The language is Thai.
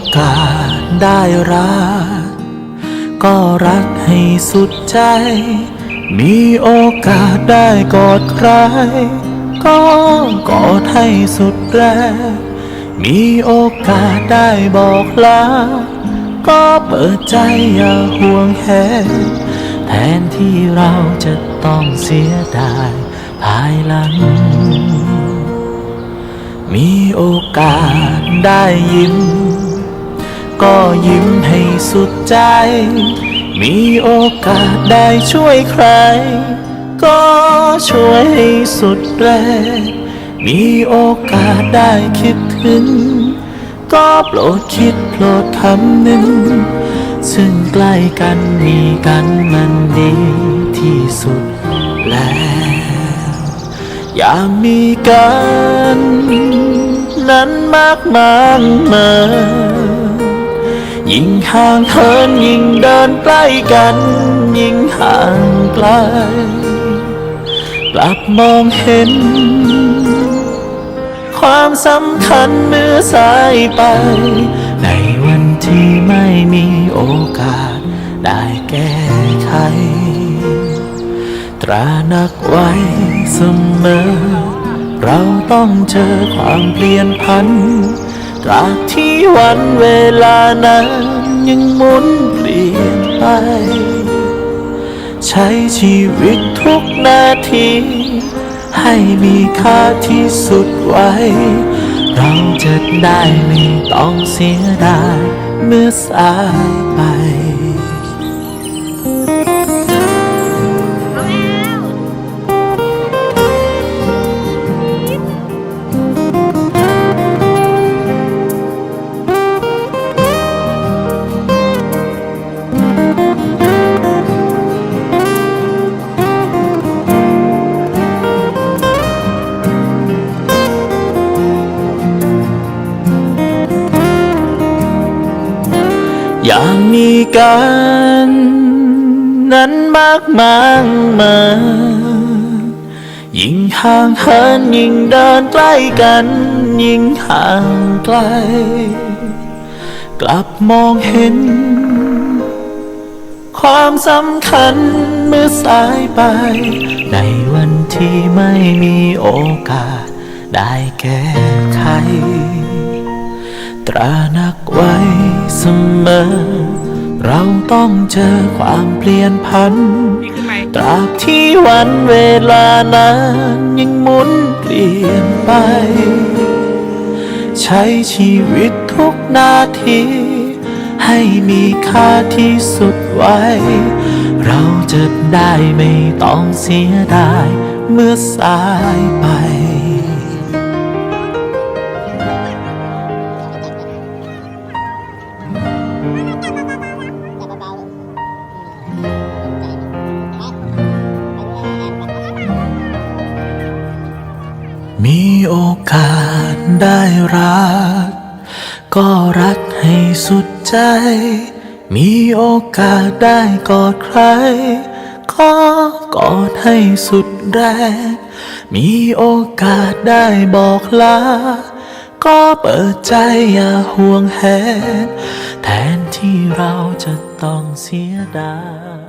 โอกาสได้รัก ก็รักให้สุดใจ มีโอกาสได้กอดใคร ก็กอดให้สุดแรงมีโอกาสได้บอกลา ก็เปิดใจอย่าห่วงแหนแทนที่เราจะต้องเสียดายภายหลัง มีโอกาสได้ยิ้ม ก็ยิ้มให้สุดใจ มีโอกาสได้ช่วยใคร ก็ช่วยให้สุดแรง มีโอกาสได้คิดถึง ก็โปรดคิดโปรดคำหนึ่ง ซึ่งใกล้กันมีกันมันดีที่สุดแล้วอย่ามีกัน นั้นมากมากมาย ยิ่งห่างเหินยิ่งเดินใกล้กัน ยิ่งห่างไกลกลับมองเห็น ความสำคัญเมื่อสายไป ในวันที่ไม่มีโอกาสได้แก้ไข ตราหนักไว้เสมอ เราต้องเจอความเปลี่ยนพัน ตราบที่วันเวลานั้นยังหมุนเปลี่ยนไป ใช้ชีวิตทุกนาที ให้มีค่าที่สุดไว้ เราจะได้ไม่ต้องเสียดายเมื่อสายไป อย่างมีกัน นั้นมากมากมา ยิ่งห่างเหินยิ่งเดินใกล้กัน ยิ่งห่างไกล กลับมองเห็น ความสำคัญเมื่อสายไป ในวันที่ไม่มีโอกาสได้แก้ไข ตราหนักไว้เสมอ เราต้องเจอความเปลี่ยนพัน ตราบที่วันเวลานั้นยังหมุนเปลี่ยนไป ใช้ชีวิตทุกนาที ให้มีค่าที่สุดไว้ เราจะได้ไม่ต้องเสียดาย เมื่อสายไป กาสได้รัก ก็รักให้สุดใจ มีโอกาสได้กอดใคร ก็กอดให้สุดแรง มีโอกาสได้บอกลา ก็เปิดใจอย่าห่วงแหนแทนที่เราจะต้องเสียดาย